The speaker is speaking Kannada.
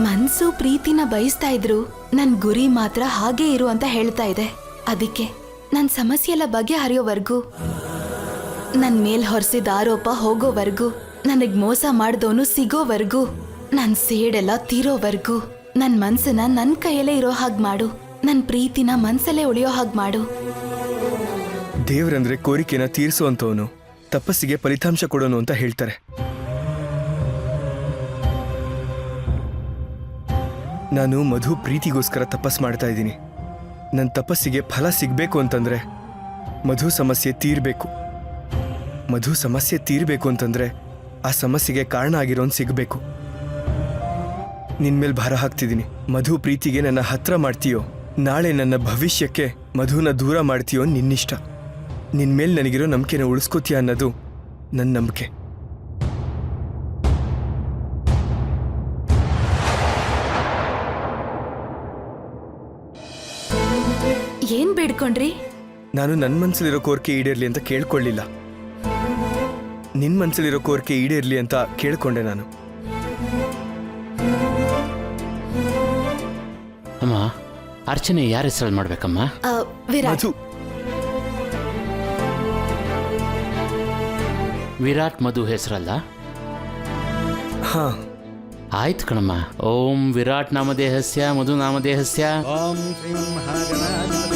ಮನ್ಸು ಪ್ರೀತಿನ ಬಯಸ್ತಾ ಇದ್ರು, ನನ್ ಗುರಿ ಮಾತ್ರ ಹಾಗೆ ಇರು ಅಂತ ಹೇಳ್ತಾ ಇದೆ. ಅದಕ್ಕೆ ನನ್ ಸಮಸ್ಯೆ ಎಲ್ಲ ಬಗೆಹರಿಯೋವರೆಗೂ ನನ್ ಮೇಲ್ ಹೊರಿಸಿದ ಆರೋಪ ಹೋಗೋವರೆಗೂ. ನನಗ್ ಮೋಸ ಮಾಡ್ದೋನು ಸಿಗೋವರೆಗೂ. ನನ್ ಸೇಡೆಲ್ಲ ತೀರೋವರ್ಗೂ. ನನ್ ಮನ್ಸನ್ನ ನನ್ ಕೈಯಲ್ಲೇ ಇರೋ ಹಾಗ್ ಮಾಡು. ನನ್ ಪ್ರೀತಿನ ಮನ್ಸಲ್ಲೇ ಉಳಿಯೋ ಹಾಗ್ ಮಾಡು. ದೇವ್ರಂದ್ರೆ ಕೋರಿಕೆನ ತೀರಿಸುವಂತವನು ತಪಸ್ಸಿಗೆ ಫಲಿತಾಂಶ ಕೊಡೋನು ಅಂತ ಹೇಳ್ತಾರೆ. ನಾನು ಮಧು ಪ್ರೀತಿಗೋಸ್ಕರ ತಪಸ್ ಮಾಡ್ತಾ ಇದ್ದೀನಿ. ನನ್ನ ತಪಸ್ಸಿಗೆ ಫಲ ಸಿಗಬೇಕು ಅಂತಂದ್ರೆ ಮಧು ಸಮಸ್ಯೆ ತೀರಬೇಕು. ಮಧು ಸಮಸ್ಯೆ ತೀರಬೇಕು ಅಂತಂದ್ರೆ ಆ ಸಮಸ್ಯೆಗೆ ಕಾರಣ ಆಗಿರೋನ್ ಸಿಗಬೇಕು. ನಿನ್ನ ಮೇಲೆ ಭಾರ ಹಾಕ್ತಿದ್ದೀನಿ. ಮಧು ಪ್ರೀತಿಗೆ ನನ್ನ ಹತ್ರ ಮಾಡ್ತೀಯೋ, ನಾಳೆ ನನ್ನ ಭವಿಷ್ಯಕ್ಕೆ ಮಧುನ ದೂರ ಮಾಡ್ತೀಯೋ ನಿನ್ನಿಷ್ಟ. ನಿನ್ನ ಮೇಲೆ ನನಗಿರೋ ನಂಬಿಕೆನ ಉಳಿಸ್ಕೋತೀಯ ಅನ್ನೋದು ನನ್ನ ನಂಬಿಕೆ. ಏನ್ ಬೇಡ್ಕೊಂಡ್ರಿ? ನಾನು ನನ್ನ ಮನ್ಸಲ್ಲಿರೋ ಕೋರಿಕೆ ಈಡೇರ್ಲಿ ಅಂತ ಕೇಳ್ಕೊಳ್ಳಿಲ್ಲ. ನಿನ್ ಮನ್ಸಲ್ಲಿರೋ ಕೋರಿಕೆ ಈಡೇರ್ಲಿ ಅಂತ ಕೇಳ್ಕೊಂಡೆ ನಾನು. ಅಮ್ಮ ಅರ್ಚನೆ ಯಾರ ಹೆಸರಲ್ಲಿ ಮಾಡ್ಬೇಕಮ್ಮ? ಆ, ವಿರಾಟ್. ಮಧು. ವಿರಾಟ್ ಮಧು ಹೆಸರಲ್ಲ? ಹಾ. ಆಯ್ತು ಕಣಮ್ಮ. ಓಂ ವಿರಾಟ್ ನಾಮದೇಹಸ್ಯ ಮಧು ನಾಮದೇಹಸ್ಯ. ಓಂ ಶ್ರೀ ಮಹಾಗಣಾಧಿಪತೇ